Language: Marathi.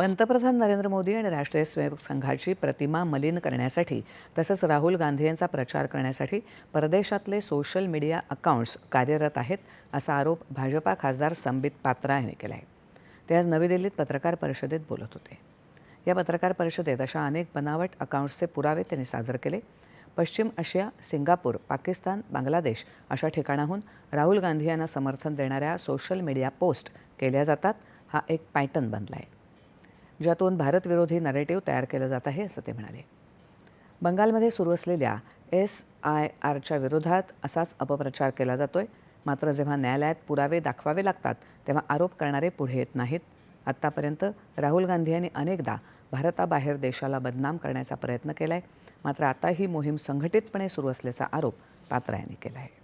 पंतप्रधान नरेंद्र मोदी आणि राष्ट्रीय स्वयंसेवक संघाची प्रतिमा मलिन करण्यासाठी तसंच राहुल गांधी यांचा प्रचार करण्यासाठी परदेशातले सोशल मीडिया अकाउंट्स कार्यरत आहेत असा आरोप भाजपा खासदार संबित पात्रा यांनी केला आहे ते आज नवी दिल्लीत पत्रकार परिषदेत बोलत होते. या पत्रकार परिषदेत अशा अनेक बनावट अकाउंट्सचे पुरावे त्यांनी सादर केले. पश्चिम आशिया सिंगापूर पाकिस्तान बांगलादेश अशा ठिकाणाहून राहुल गांधी यांना समर्थन देणाऱ्या सोशल मीडिया पोस्ट केल्या जातात हा एक पॅटर्न बनला आहे ज्यातून भारतविरोधी नरेटिव्ह तयार केलं जात आहे असं ते म्हणाले. बंगालमध्ये सुरू असलेल्या एस आय आरच्या विरोधात असाच अपप्रचार केला जातोय. मात्र जेव्हा न्यायालयात पुरावे दाखवावे लागतात तेव्हा आरोप करणारे पुढे येत नाहीत. आत्तापर्यंत राहुल गांधी यांनी अनेकदा भारताबाहेर देशाला बदनाम करण्याचा प्रयत्न केला आहे मात्र आता ही मोहीम संघटितपणे सुरू असल्याचा आरोप पात्रा यांनी केला आहे